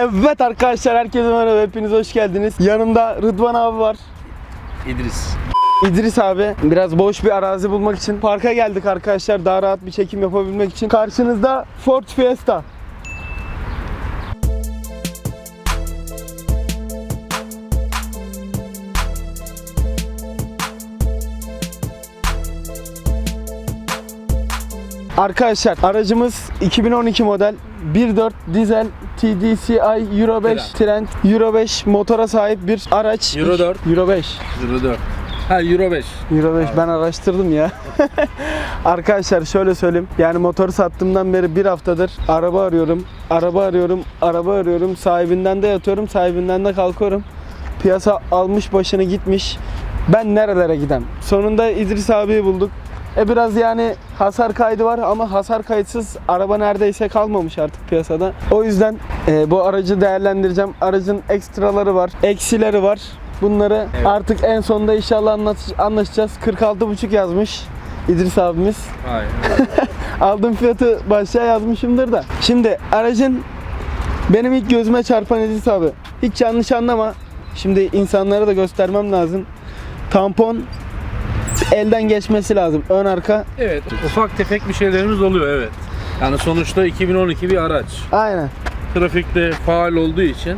Evet arkadaşlar herkese merhaba hepiniz hoş geldiniz. Yanımda Rıdvan abi var. İdris. İdris abi biraz boş bir arazi bulmak için parka geldik arkadaşlar daha rahat bir çekim yapabilmek için. Karşınızda Ford Fiesta. Arkadaşlar aracımız 2012 model 1.4 dizel TDCi Euro 5 Trend Euro 5 motora sahip bir araç. Euro 4. Euro 5. Euro 4. Ha Euro 5. Euro 5 ben araştırdım ya. Arkadaşlar şöyle söyleyeyim. Yani motoru sattığımdan beri bir haftadır araba arıyorum. Araba arıyorum. Araba arıyorum. Sahibinden de yatıyorum. Sahibinden de kalkıyorum. Piyasa almış başını gitmiş. Ben nerelere gidem? Sonunda İdris abiyi bulduk. E biraz yani hasar kaydı var ama hasar kayıtsız araba neredeyse kalmamış artık piyasada. O yüzden e, bu aracı değerlendireceğim. Aracın ekstraları var, eksileri var. Bunları Evet. artık en sonunda inşallah anlaşacağız. 46,5 yazmış İdris abimiz. Hayır. Aldığım fiyatı başlığa yazmışımdır da. Şimdi aracın benim ilk gözüme çarpan İdris abi. Hiç yanlış anlama. Şimdi insanlara da göstermem lazım. Tampon elden geçmesi lazım. Ön arka. Evet. Ufak tefek bir şeylerimiz oluyor evet. Yani sonuçta 2012 bir araç. Aynen. Trafikte faal olduğu için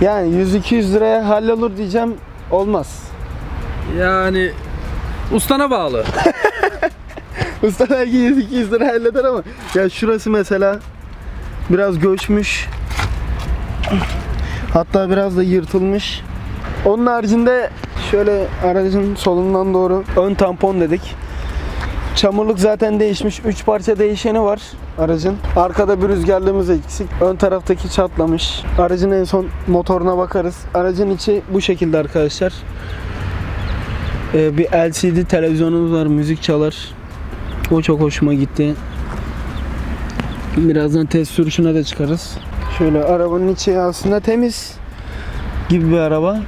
Yani 100-200 liraya hallolur diyeceğim. Olmaz. yani ustana bağlı. Usta belki 100-200 lira halleder ama ya şurası mesela biraz göçmüş. Hatta biraz da yırtılmış. Onun haricinde şöyle aracın solundan doğru ön tampon dedik. Çamurluk zaten değişmiş. 3 parça değişeni var aracın. Arkada bir rüzgarlığımız eksik. Ön taraftaki çatlamış. Aracın en son motoruna bakarız. Aracın içi bu şekilde arkadaşlar. Ee, bir LCD televizyonumuz var. Müzik çalar. O çok hoşuma gitti. Birazdan test sürüşüne de çıkarız. Şöyle arabanın içi aslında temiz gibi bir araba.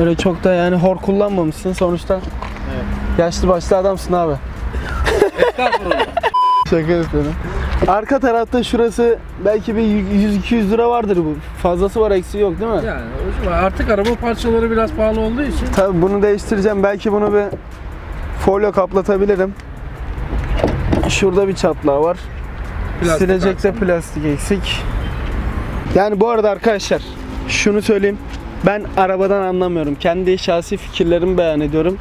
Öyle çok da yani hor kullanmamışsın sonuçta. Yaşlı başlı adamsın abi. Estağfurullah. Şaka yapıyorum. Arka tarafta şurası belki bir 100-200 lira vardır bu. Fazlası var eksiği yok değil mi? yani artık araba parçaları biraz pahalı olduğu için Tabii bunu değiştireceğim. Belki bunu bir folyo kaplatabilirim. Şurada bir çatlağı var. plastik Silecekte plastik eksik. Yani bu arada arkadaşlar şunu söyleyeyim. Ben arabadan anlamıyorum. Kendi şahsi fikirlerimi beyan ediyorum.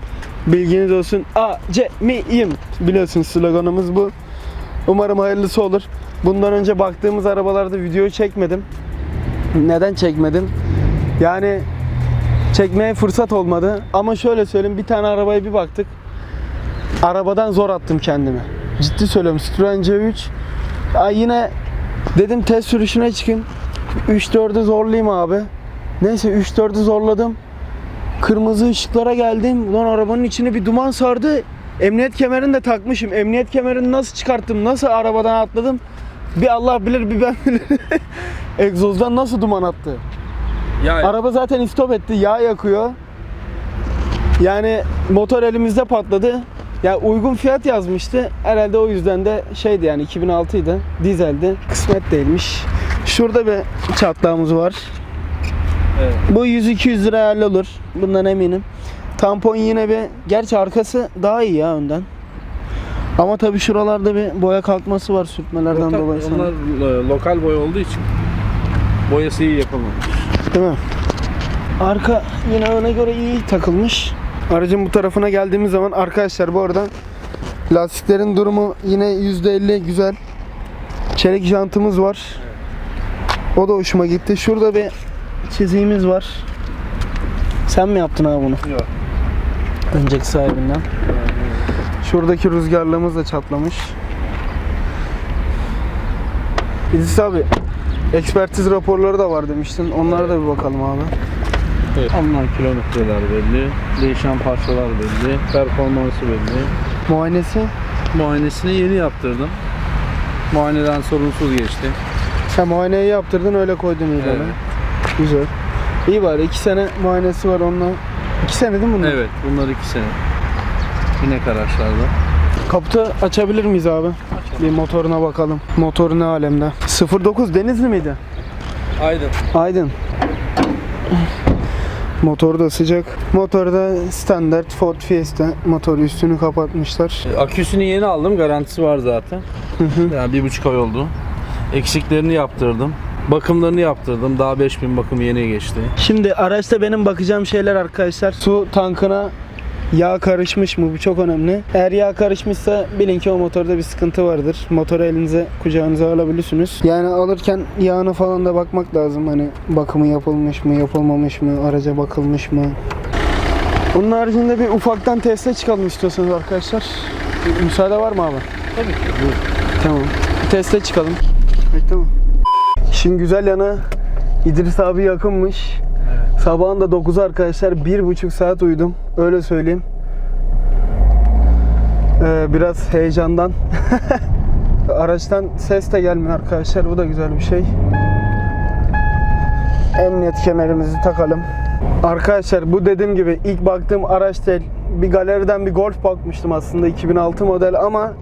Bilginiz olsun. Acemiyim. Biliyorsunuz sloganımız bu. Umarım hayırlısı olur. Bundan önce baktığımız arabalarda video çekmedim. Neden çekmedim? Yani çekmeye fırsat olmadı. Ama şöyle söyleyeyim bir tane arabaya bir baktık. Arabadan zor attım kendimi. Ciddi söylüyorum. Citroen C3 ya yine dedim test sürüşüne çıkayım. 3-4'ü zorlayayım abi. Neyse 3-4'ü zorladım. Kırmızı ışıklara geldim. Ulan arabanın içine bir duman sardı. Emniyet kemerini de takmışım. Emniyet kemerini nasıl çıkarttım? Nasıl arabadan atladım? Bir Allah bilir bir ben bilirim. Egzozdan nasıl duman attı? Ya Araba zaten istop etti. Yağ yakıyor. Yani motor elimizde patladı. Ya uygun fiyat yazmıştı. Herhalde o yüzden de şeydi yani 2006 idi. Dizeldi. Kısmet değilmiş. Şurada bir çatlağımız var. Evet. Bu 100-200 lira hallolur. Bundan eminim. Tampon yine bir... Gerçi arkası daha iyi ya önden. Ama tabii şuralarda bir boya kalkması var sürtmelerden Lokal- dolayı. onlar lo- lokal boy olduğu için boyası iyi yapamamış. Değil mi? Arka yine öne göre iyi takılmış. Aracın bu tarafına geldiğimiz zaman arkadaşlar bu arada lastiklerin durumu yine %50 güzel. Çelik jantımız var. O da hoşuma gitti. Şurada bir çiziğimiz var. Sen mi yaptın abi bunu? Yok. Önceki sahibinden. Şuradaki rüzgarlığımız da çatlamış. İdris abi ekspertiz raporları da var demiştin. Onlara da bir bakalım abi. Evet. Alınan kilometreler belli, değişen parçalar belli, performansı belli. Muayenesi Muayenesini yeni yaptırdım. Muayeneden sorunsuz geçti. Sen muayeneyi yaptırdın öyle koydun ilana. Evet. Güzel. İyi bari iki sene muayenesi var onunla. İki sene değil mi bunlar? Evet, bunlar iki sene. Yine araçlarda. Kaputu açabilir miyiz abi? Bir motoruna bakalım. Motoru ne alemde? 09 Denizli miydi? Aydın. Aydın. Motor da sıcak. Motorda standart Ford Fiesta. Motor üstünü kapatmışlar. Aküsünü yeni aldım. Garantisi var zaten. yani bir buçuk ay oldu. Eksiklerini yaptırdım. Bakımlarını yaptırdım. Daha 5000 bakım yeni geçti. Şimdi araçta benim bakacağım şeyler arkadaşlar. Su tankına yağ karışmış mı? Bu çok önemli. Eğer yağ karışmışsa bilin ki o motorda bir sıkıntı vardır. Motoru elinize kucağınıza alabilirsiniz. Yani alırken yağına falan da bakmak lazım. Hani bakımı yapılmış mı, yapılmamış mı, araca bakılmış mı? Bunun haricinde bir ufaktan teste çıkalım istiyorsanız arkadaşlar. Müsaade var mı abi? Tabii ki. Tamam. Teste çıkalım. Bekle mi? İşin güzel yanı İdris abi yakınmış. Sabahın da 9'u arkadaşlar. Bir buçuk saat uyudum. Öyle söyleyeyim. Ee, biraz heyecandan. Araçtan ses de gelmiyor arkadaşlar. Bu da güzel bir şey. Emniyet kemerimizi takalım. Arkadaşlar bu dediğim gibi ilk baktığım araç değil. Bir galeriden bir Golf bakmıştım aslında 2006 model ama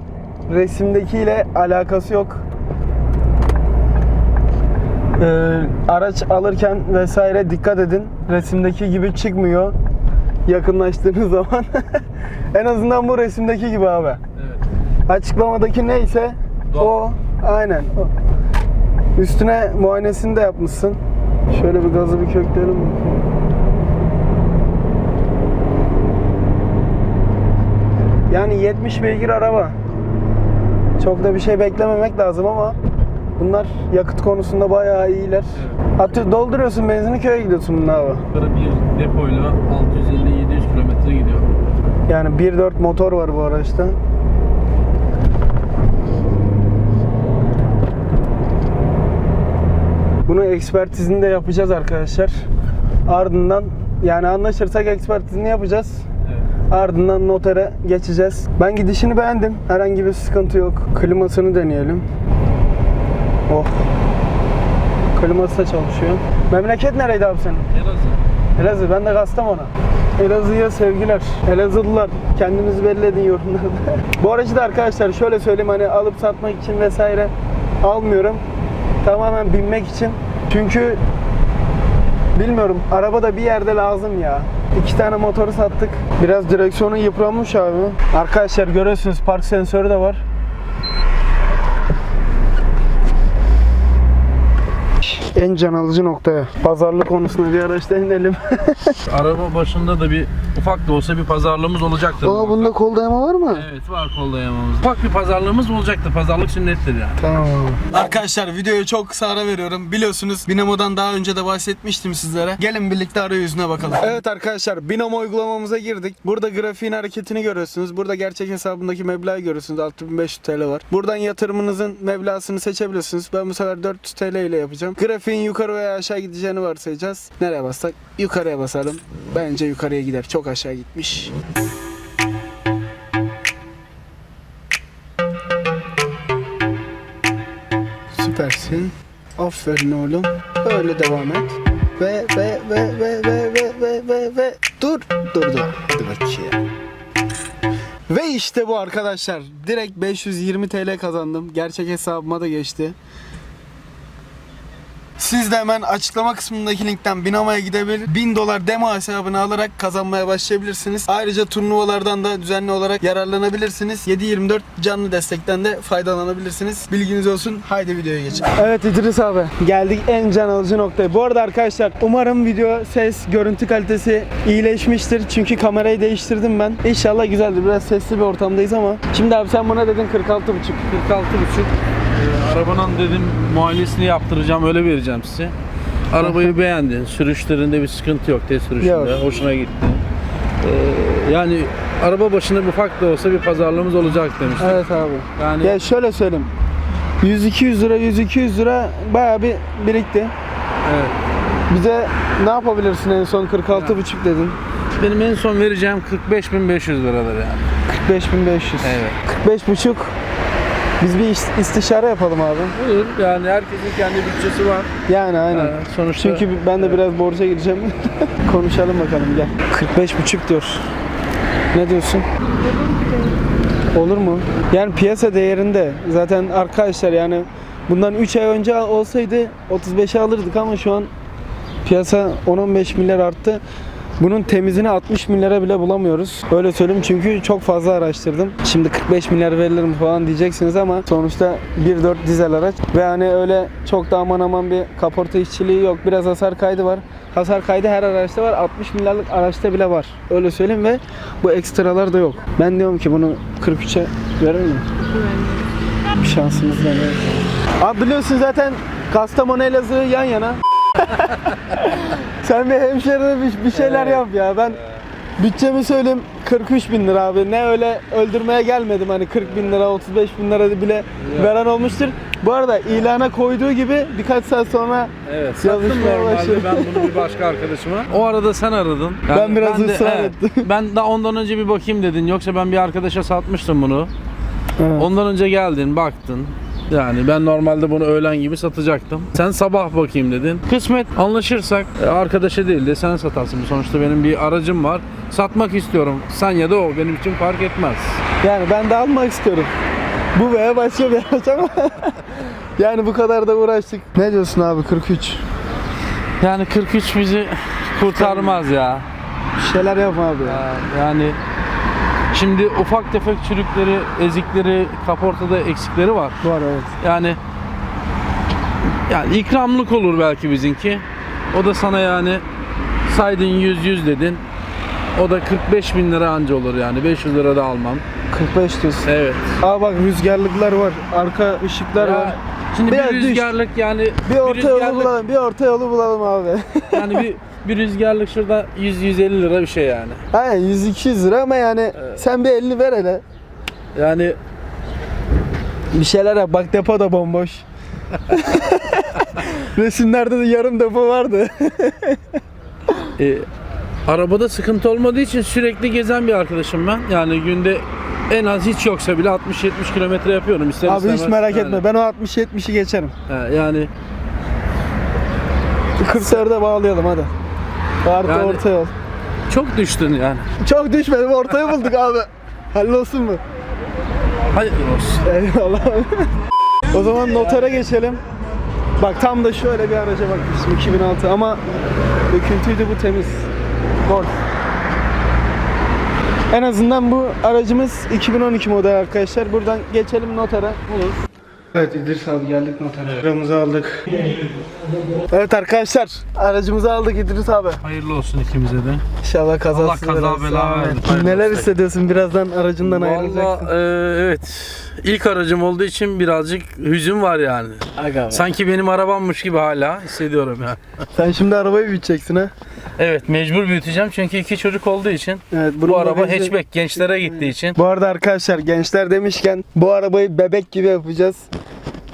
resimdekiyle alakası yok. Ee, araç alırken vesaire dikkat edin. Resimdeki gibi çıkmıyor yakınlaştığınız zaman. en azından bu resimdeki gibi abi. Evet. Açıklamadaki neyse Doğru. o aynen o. Üstüne muayenesini de yapmışsın. Şöyle bir gazı bir kökleyelim. Yani 70 beygir araba. Çok da bir şey beklememek lazım ama bunlar yakıt konusunda bayağı iyiler. Atı dolduruyorsun benzini köye gidiyorsun bununla abi. Bir depoyla 650-700 kilometre gidiyor. Yani 1.4 motor var bu araçta. Bunu ekspertizini de yapacağız arkadaşlar. Ardından yani anlaşırsak ekspertizini yapacağız. Evet. Ardından notere geçeceğiz. Ben gidişini beğendim. Herhangi bir sıkıntı yok. Klimasını deneyelim. Oh. Kliması da çalışıyor. Memleket nereydi abi senin? Elazığ. Elazığ, ben de Kastamonu. Elazığ'a sevgiler. Elazığlılar kendinizi belli edin yorumlarda. Bu aracı da arkadaşlar şöyle söyleyeyim hani alıp satmak için vesaire almıyorum. Tamamen binmek için. Çünkü bilmiyorum araba da bir yerde lazım ya. İki tane motoru sattık. Biraz direksiyonu yıpranmış abi. Arkadaşlar görüyorsunuz park sensörü de var. En can alıcı noktaya. Pazarlık konusunda bir araçta inelim. Araba başında da bir ufak da olsa bir pazarlığımız olacaktır. Aa bunda kol dayama var mı? Evet var kol dayamamız. Ufak bir pazarlığımız olacaktır. Pazarlık sünnettir yani. Tamam. Arkadaşlar videoya çok kısa ara veriyorum. Biliyorsunuz Binamo'dan daha önce de bahsetmiştim sizlere. Gelin birlikte arayüzüne bakalım. Evet arkadaşlar Binomo uygulamamıza girdik. Burada grafiğin hareketini görüyorsunuz. Burada gerçek hesabındaki meblağı görüyorsunuz. 6500 TL var. Buradan yatırımınızın meblağını seçebilirsiniz. Ben bu sefer 400 TL ile yapacağım. Grafiğin yukarı veya aşağı gideceğini varsayacağız. Nereye bassak? Yukarıya basalım. Bence yukarıya gider. Çok aşağı gitmiş. Süpersin. Aferin oğlum. Öyle devam et. Ve ve ve ve ve ve ve ve ve dur durdu. Hadi bakayım. Ve işte bu arkadaşlar. Direkt 520 TL kazandım. Gerçek hesabıma da geçti. Siz de hemen açıklama kısmındaki linkten Binamo'ya gidebilir. 1000 dolar demo hesabını alarak kazanmaya başlayabilirsiniz. Ayrıca turnuvalardan da düzenli olarak yararlanabilirsiniz. 7-24 canlı destekten de faydalanabilirsiniz. Bilginiz olsun. Haydi videoya geçelim. Evet İdris abi. Geldik en can alıcı noktaya. Bu arada arkadaşlar umarım video, ses, görüntü kalitesi iyileşmiştir. Çünkü kamerayı değiştirdim ben. İnşallah güzeldir. Biraz sesli bir ortamdayız ama. Şimdi abi sen buna dedin 46,5. 46,5. Arabanın dedim muayenesini yaptıracağım öyle vereceğim size. Arabayı beğendin. Sürüşlerinde bir sıkıntı yok. Test sürüşünde. Yok. Hoşuna gitti. Ee, yani araba başına bir ufak da olsa bir pazarlığımız olacak demiştim. Evet abi. Yani Ya şöyle söyleyeyim. 100-200 lira, 100-200 lira bayağı bir birikti. evet. Bize ne yapabilirsin en son 46,5 dedin. benim en son vereceğim 45.500 liradır yani. 45.500. Evet. 45,5 biz bir iş- istişare yapalım abi. Olur. Yani herkesin kendi bütçesi var. Yani aynen. Ee, sonuçta Çünkü ben de biraz borca gireceğim. Konuşalım bakalım gel. 45,5 diyor. Ne diyorsun? Olur mu? Yani piyasa değerinde zaten arkadaşlar yani Bundan 3 ay önce olsaydı 35'e alırdık ama şu an piyasa 10-15 milyar arttı. Bunun temizini 60 milyara bile bulamıyoruz. Öyle söyleyeyim çünkü çok fazla araştırdım. Şimdi 45 milyar verilir mi falan diyeceksiniz ama sonuçta 1.4 dizel araç ve hani öyle çok da aman aman bir kaporta işçiliği yok. Biraz hasar kaydı var. Hasar kaydı her araçta var. 60 milyarlık araçta bile var. Öyle söyleyeyim ve bu ekstralar da yok. Ben diyorum ki bunu 43'e verir mi? Bir şansımız da Abi biliyorsun zaten Kastamonu Elazığ yan yana. Sen bir hemşerine bir, bir şeyler yap ya. Ben bütçemi söyleyeyim 43 bin lira abi. Ne öyle öldürmeye gelmedim hani 40 bin lira 35 bin lira bile veren olmuştur. Bu arada ilana koyduğu gibi birkaç saat sonra Evet. Sattım Yazışmaya normalde başladı. ben bunu bir başka arkadaşıma. O arada sen aradın. Ben biraz de- ısrar ettim. Ben daha ondan önce bir bakayım dedin. Yoksa ben bir arkadaşa satmıştım bunu. Evet. Ondan önce geldin, baktın. Yani ben normalde bunu öğlen gibi satacaktım. Sen sabah bakayım dedin. Kısmet anlaşırsak e, arkadaşa değil de sen satarsın. Sonuçta benim bir aracım var. Satmak istiyorum. Sen ya da o benim için fark etmez. Yani ben de almak istiyorum. Bu veya başka bir araç ama yani bu kadar da uğraştık. Ne diyorsun abi 43? Yani 43 bizi kurtarmaz ya. Bir şeyler yap abi. ya. Ya, Yani şimdi ufak tefek çürükleri, ezikleri, kaportada eksikleri var. Var evet. Yani yani ikramlık olur belki bizimki. O da sana yani saydın 100 100 dedin. O da 45 bin lira anca olur yani 500 lira da almam. 45 diyorsun. Evet. Aa bak rüzgarlıklar var. Arka ışıklar Ya, var. Şimdi Biraz bir düş. rüzgarlık yani Bir orta yolu rüzgarlık- bulalım. Bir orta yolu bulalım abi. yani bir bir rüzgarlık şurada 100 150 lira bir şey yani. Aynen 100-200 lira ama yani sen bir 50 ver hele. Yani Bir şeyler yap. Bak depo da bomboş. Resimlerde de yarım depo vardı. E, arabada sıkıntı olmadığı için sürekli gezen bir arkadaşım ben. Yani günde en az hiç yoksa bile 60-70 kilometre yapıyorum. İster abi hiç merak Yani, etme. Ben o 60-70'i geçerim. he, yani 40'larda bağlayalım hadi. Artı Yani- orta yol. çok düştün yani. Çok düşmedim. Ortaya bulduk abi. Hallolsun mu? Hadi olsun. Eyvallah. o zaman notere geçelim. Bak tam da şöyle bir araca bakmıştım 2006 ama döküntüydü bu temiz. Golf. En azından bu aracımız 2012 model arkadaşlar. Buradan geçelim notere. Olur. Evet İdris abi geldik notere. Aramızı aldık. Evet arkadaşlar aracımızı aldık İdris abi. Hayırlı olsun ikimize de. İnşallah kazası Allah kaza bela versin. Neler hissediyorsun birazdan aracından ayrılacaksın? Valla e, evet. İlk aracım olduğu için birazcık hüzün var yani. Aga be. Sanki benim arabammış gibi hala hissediyorum yani. Sen şimdi arabayı büyüteceksin ha? Evet mecbur büyüteceğim çünkü iki çocuk olduğu için. Evet. Bu araba bagajı- hatchback gençlere gittiği için. Bu arada arkadaşlar gençler demişken bu arabayı bebek gibi yapacağız.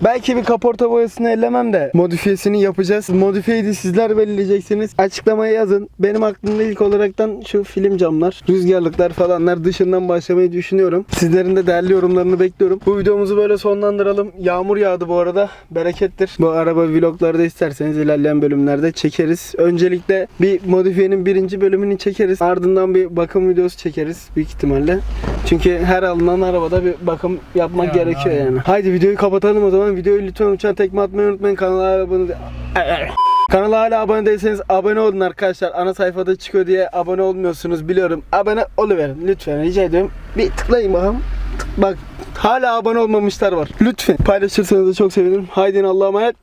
Belki bir kaporta boyasını ellemem de modifiyesini yapacağız. Modifiyeyi de sizler belirleyeceksiniz. Açıklamaya yazın. Benim aklımda ilk olaraktan şu film camlar, rüzgarlıklar falanlar dışından başlamayı düşünüyorum. Sizlerin de değerli yorumlarını bekliyorum. Bu videomuzu böyle sonlandıralım. Yağmur yağdı bu arada. Berekettir. Bu araba vloglarda isterseniz ilerleyen bölümlerde çekeriz. Öncelikle bir modifiyenin birinci bölümünü çekeriz. Ardından bir bakım videosu çekeriz büyük ihtimalle. Çünkü her alınan arabada bir bakım yapmak Yani, gerekiyor aynen. yani. Haydi videoyu kapatalım o zaman. Videoyu lütfen uçan tekme atmayı unutmayın. Kanala abone Kanala hala abone değilseniz abone olun arkadaşlar. Ana sayfada çıkıyor diye abone olmuyorsunuz biliyorum. Abone oluverin lütfen rica ediyorum. Bir tıklayın bakalım. Tık- Bak hala abone olmamışlar var. Lütfen paylaşırsanız da çok sevinirim. Haydi Allah'a emanet.